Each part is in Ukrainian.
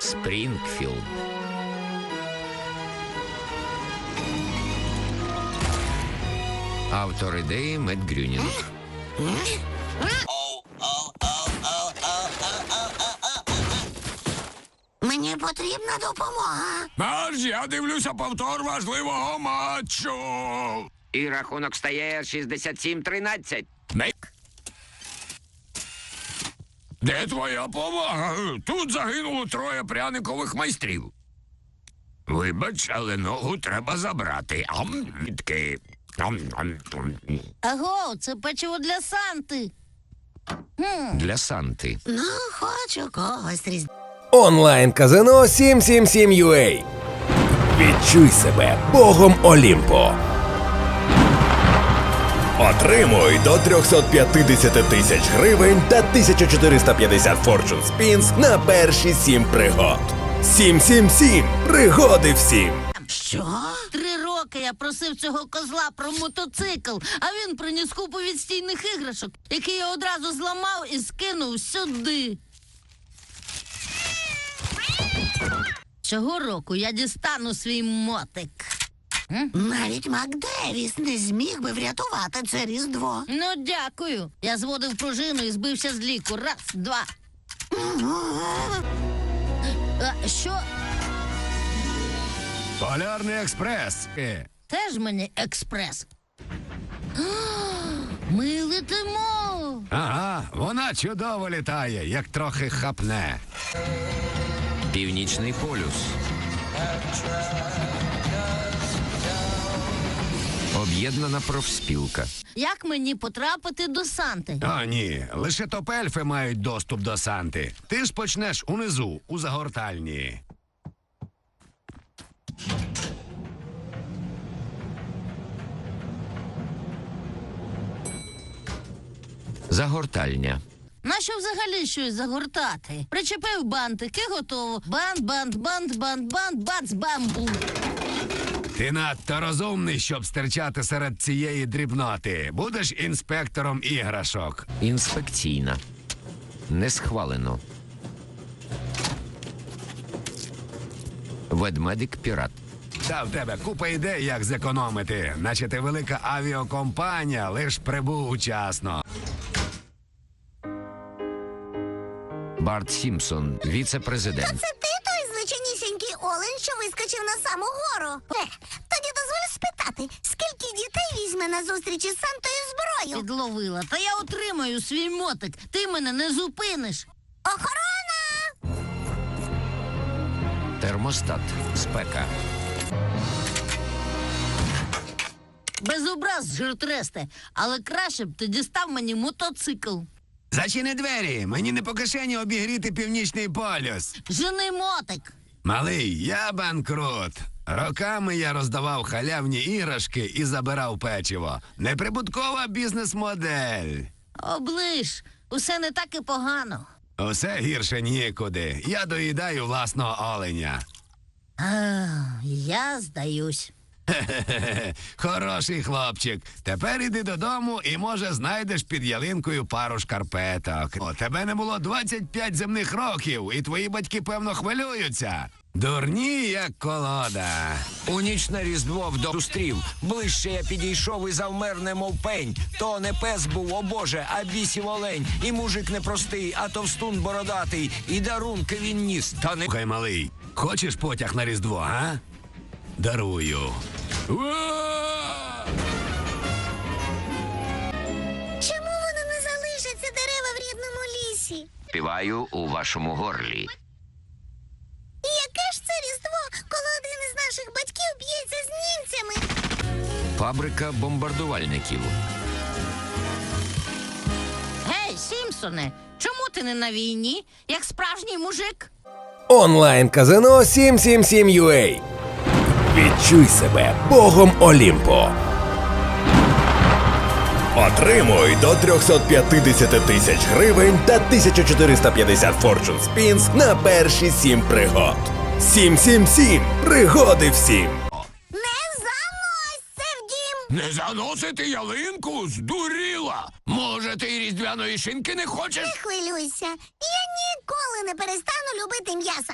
Спрінгфілд. Автор ідеї Мет Грюнінг. Мені потрібна допомога. Марш, я дивлюся повтор важливого матчу. І рахунок стає 67-13. Не... Де твоя повага? Тут загинуло троє пряникових майстрів. Вибач, але ногу треба забрати. Ам, відки. Ам, ам, ам. Аго, це печиво для Санти. Для Санти. Ну, хочу когось різ. Онлайн казино 777UA. Відчуй себе богом Олімпо. Отримуй до 350 тисяч гривень та 1450 Fortune Spins на перші сім пригод. 777 пригоди всім. Що? Три роки я просив цього козла про мотоцикл, а він приніс купу відстійних іграшок, які я одразу зламав і скинув сюди. Цього року я дістану свій мотик. Навіть Макдевіс не зміг би врятувати це різдво. Ну, дякую. Я зводив пружину і збився з ліку. Раз, два. А, що? Полярний експрес. Е, Теж мені експрес. А, Ми летимо. Ага, вона чудово літає, як трохи хапне. Північний полюс. Об'єднана профспілка. Як мені потрапити до Санти? О, ні, лише топельфи мають доступ до Санти. Ти ж почнеш унизу, у загортальні. Загортальня. Нащо взагалі щось загортати? Причепив бантики, готово. Бант, бант, бант, бант, бант, бац, бамбу. Ти надто розумний, щоб стерчати серед цієї дрібноти. Будеш інспектором іграшок. Інспекційна. Не схвалено. Ведмедик пірат. Та в тебе купа ідей, як зекономити, наче ти велика авіакомпанія, лиш прибув учасно. Барт Сімпсон, віце-президент. Це ти той олень, що вискочив на саму гору. Е, тоді дозволь спитати, скільки дітей візьме на зустрічі з Сантою зброю? Підловила. Та я отримаю свій мотик. Ти мене не зупиниш. Охорона! Термостат. Спека. Без образ, жиртресте. Але краще б ти дістав мені мотоцикл. Зачини двері, мені не по кишені обігріти північний полюс. Жени мотик. Малий, я банкрут. Роками я роздавав халявні іграшки і забирав печиво. Неприбуткова бізнес-модель. Оближ, усе не так і погано. Усе гірше нікуди. Я доїдаю власного оленя. А, я здаюсь. Хе-хе-хе. Хороший хлопчик. Тепер іди додому і, може, знайдеш під ялинкою пару шкарпеток. О, тебе не було 25 земних років, і твої батьки, певно, хвилюються. Дурні, як колода. У ніч на різдво зустрів. Ближче я підійшов і завмер, немов пень. То не пес був, о Боже, а бісів олень. І мужик непростий, а товстун бородатий. І дарунки він ніс. Та не Слухай, малий, хочеш потяг на різдво, а? Дарую. Чому вони не залишаться дерева в рідному лісі? співаю у вашому горлі. Яке ж це різдво, коли один із наших батьків б'ється з німцями? Фабрика бомбардувальників. Гей, Сімпсоне, чому ти не на війні, як справжній мужик? Онлайн казино 777UA. Відчуй себе богом Олімпо. Отримуй до 350 тисяч гривень та 1450 Fortune Spins на перші сім пригод. 777 пригоди всім. Не заносити ялинку? Здуріла! Може, ти й різдвяної шинки не хочеш? Не хвилюйся. Я ніколи не перестану любити м'ясо.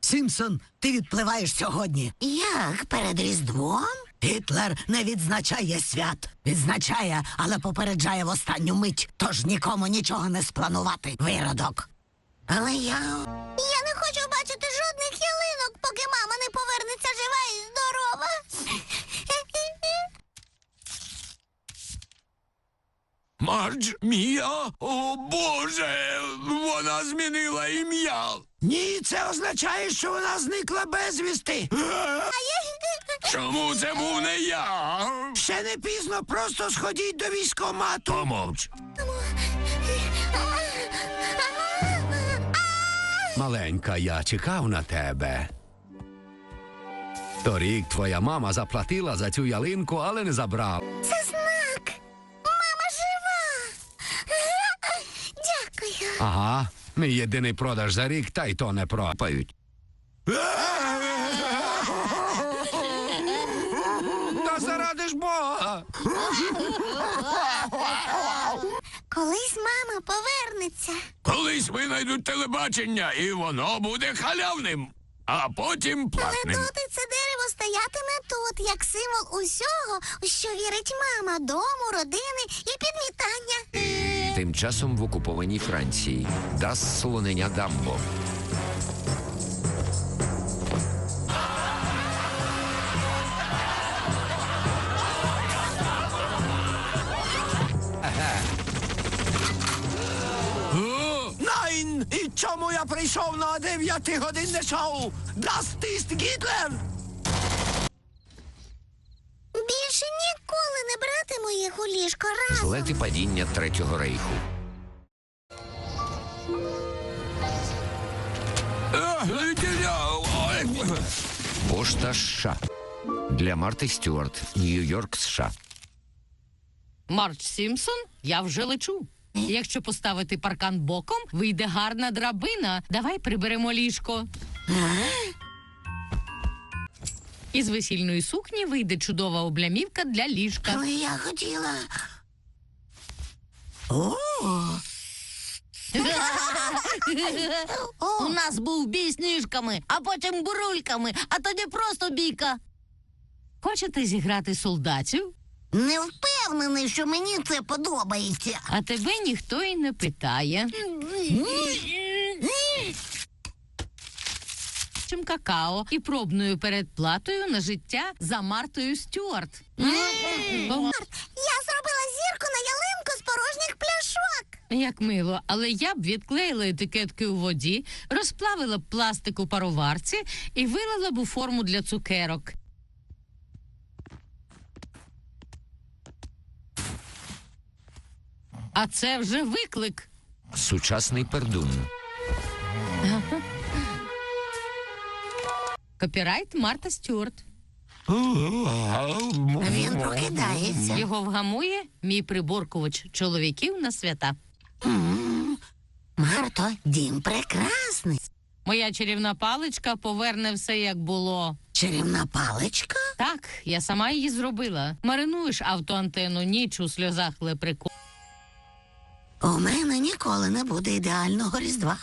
Сімпсон, ти відпливаєш сьогодні. Як перед Різдвом? Гітлер не відзначає свят. Відзначає, але попереджає в останню мить. Тож нікому нічого не спланувати. Виродок. Але я. Я не хочу бачити жодних ялинок, поки мама не повернеться жива і здорова. Мардж, Мія? О Боже! Вона змінила ім'я. Ні, це означає, що вона зникла безвісти. Чому це був не я? Ще не пізно, просто сходіть до військомату. Помовч. Маленька, я чекав на тебе. Торік твоя мама заплатила за цю ялинку, але не забрала. Ага, мій єдиний продаж за рік, та й то не пропають. Та заради ж Бога! Колись мама повернеться. Колись винайдуть телебачення, і воно буде халявним, а потім Але платним. доти це дерево стоятиме тут, як символ усього, у що вірить мама, дому, родини і підмітання. Тим часом в окупованій Франції дасть слонення Дамбо. І чому я прийшов на дев'ятигодинне шоу? Дастист Гітлер! Більше ніколи не братиму їх у ліжко разом. Злети падіння Третього рейху. Пошта США. Для Марти Стюарт, Нью-Йорк, США. Марч Сімпсон, я вже лечу. Якщо поставити паркан боком, вийде гарна драбина. Давай приберемо ліжко. Із весільної сукні вийде чудова облямівка для ліжка. Але я хотіла. У нас був бій сніжками, а потім бурульками, а тоді просто бійка. Хочете зіграти солдатів? Не впевнений, що мені це подобається. А тебе ніхто і не питає. Чим какао і пробною передплатою на життя за Мартою Стюарт. Я зробила зірку на ялинку з порожніх пляшок. Як мило, але я б відклеїла етикетки у воді, розплавила б пластик у пароварці і вилила б у форму для цукерок. А це вже виклик. Сучасний пердун. Копірайт Марта Стюарт. Він прокидається. Його вгамує мій приборкувач чоловіків на свята. Марто, дім прекрасний. Моя чарівна паличка поверне все як було. Чарівна паличка. Так, я сама її зробила. Маринуєш автоантенну ніч у сльозах лепреку. У мене ніколи не буде ідеального різдва.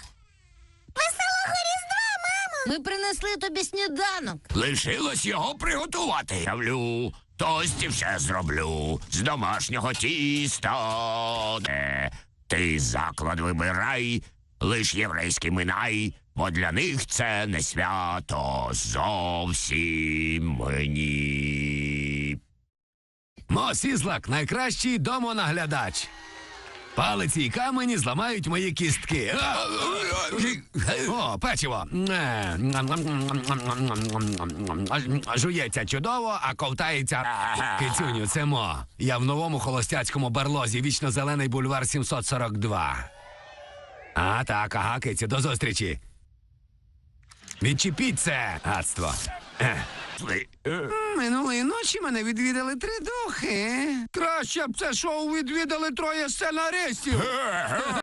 Ми принесли тобі сніданок. Лишилось його приготувати. Явлю, тостів ще зроблю з домашнього тіста. Де ти заклад вибирай, лиш єврейський минай, бо для них це не свято зовсім мені. Мосізлак найкращий домонаглядач. Палиці й камені зламають мої кістки. О, печиво. Е, Жується чудово, а ковтається. Кицюню, це мо. Я в новому холостяцькому барлозі, вічно зелений бульвар 742. А, так, ага, кицю, до зустрічі. Відчепіть це, гадство. Е. Минулої ночі мене відвідали три духи. Краще б це шоу відвідали троє сценаристів.